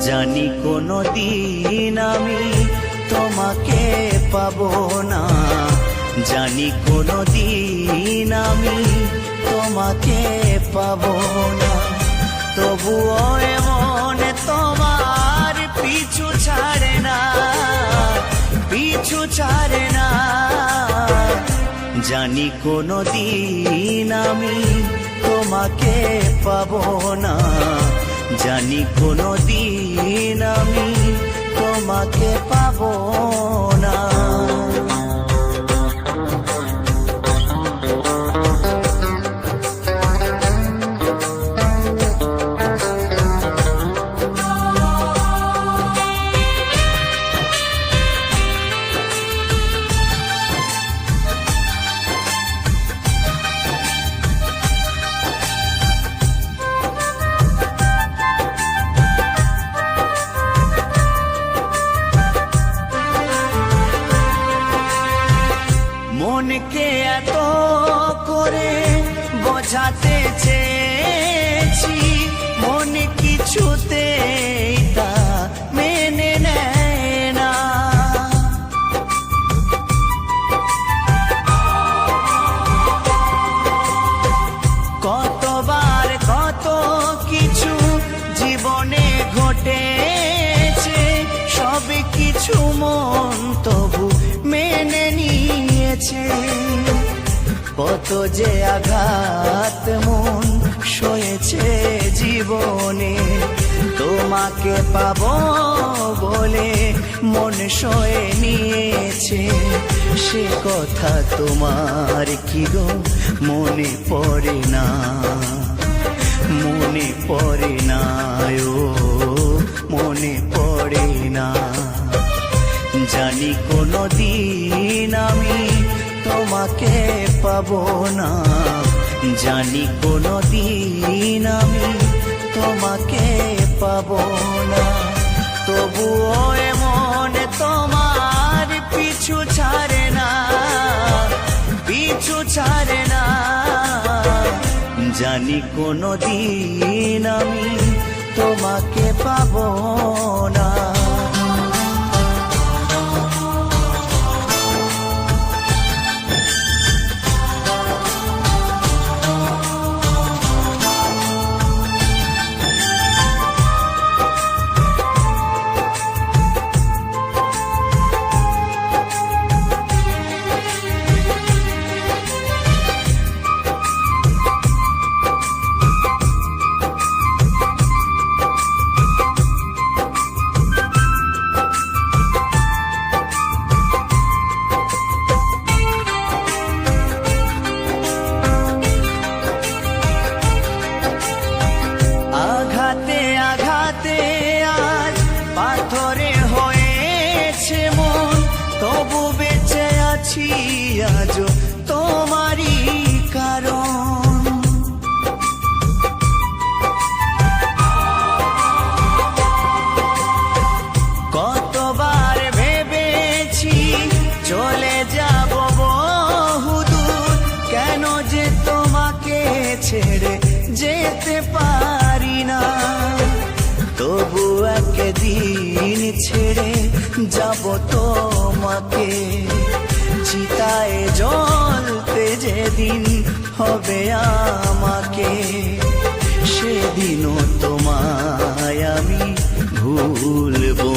জানি কোনো দিন আমি তোমাকে পাব না। জানি কোনো দিন আমি তোমাকে পাব না। তবুও এমন তোমার পিছু ছাড়ে না, পিছু ছাড়ে না। জানি কোনো দিন আমি তোমাকে পাব না। জানি কোনো দিন আমি তোমাকে পাবো মনকে এত করে বোঝাতে নিয়েছে কত যে আঘাত মন সয়েছে জীবনে, তোমাকে পাব বলে মন সয়ে নিয়েছে। সে কথা তোমার কি গো মনে পড়ে না? মনে পড়ে না ও, মনে পড়ে না। জানি কোনো দিন আমি তোমাকে পাবো না। জানি কোনো দিন আমি তোমাকে পাবো না। তবুও এমন তোমার পিছু ছাড়ে না, পিছু ছাড়ে না। জানি কোনো দিন তোমারই কারণ। কতবার ভেবেছি চলে যাব বহুদূর, কেন যে তোমাকে ছেড়ে যেতে পারি না। তবু একদিন ছেড়ে যাব তোমাকে। চিতায় জ্বলতে যেদিন হবে আমাকে সেদিনও তোমায় আমি ভুলবো